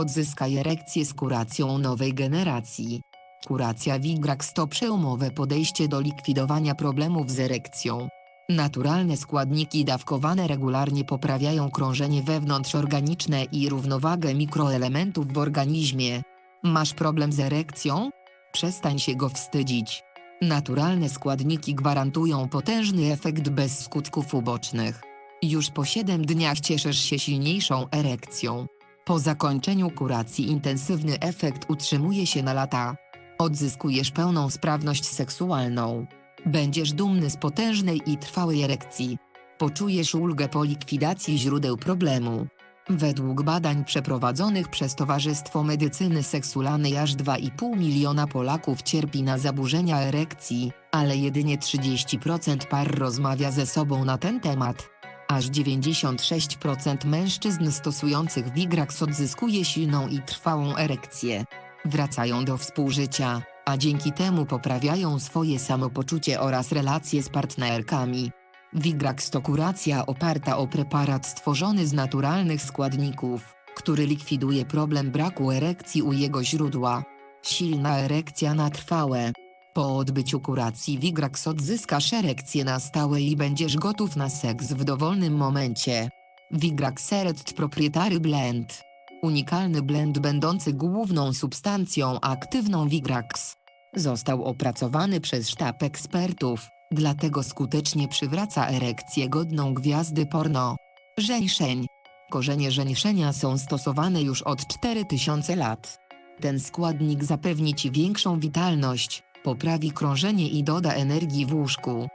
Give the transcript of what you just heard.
Odzyskaj erekcję z kuracją nowej generacji. Kuracja Vigrax to przełomowe podejście do likwidowania problemów z erekcją. Naturalne składniki dawkowane regularnie poprawiają krążenie wewnątrzorganiczne i równowagę mikroelementów w organizmie. Masz problem z erekcją? Przestań się go wstydzić. Naturalne składniki gwarantują potężny efekt bez skutków ubocznych. Już po 7 dniach cieszysz się silniejszą erekcją. Po zakończeniu kuracji intensywny efekt utrzymuje się na lata. Odzyskujesz pełną sprawność seksualną. Będziesz dumny z potężnej i trwałej erekcji. Poczujesz ulgę po likwidacji źródeł problemu. Według badań przeprowadzonych przez Towarzystwo Medycyny Seksualnej aż 2,5 miliona Polaków cierpi na zaburzenia erekcji, ale jedynie 30% par rozmawia ze sobą na ten temat. Aż 96% mężczyzn stosujących Vigrax odzyskuje silną i trwałą erekcję. Wracają do współżycia, a dzięki temu poprawiają swoje samopoczucie oraz relacje z partnerkami. Vigrax to kuracja oparta o preparat stworzony z naturalnych składników, który likwiduje problem braku erekcji u jego źródła. Silna erekcja na trwałe. Po odbyciu kuracji Vigrax odzyskasz erekcję na stałe i będziesz gotów na seks w dowolnym momencie. Vigrax Seret Proprietary Blend. Unikalny blend będący główną substancją aktywną Vigrax. Został opracowany przez sztab ekspertów, dlatego skutecznie przywraca erekcję godną gwiazdy porno. Żeńszeń. Korzenie żeńszenia są stosowane już od 4000 lat. Ten składnik zapewni Ci większą witalność, poprawi krążenie i doda energii w łóżku.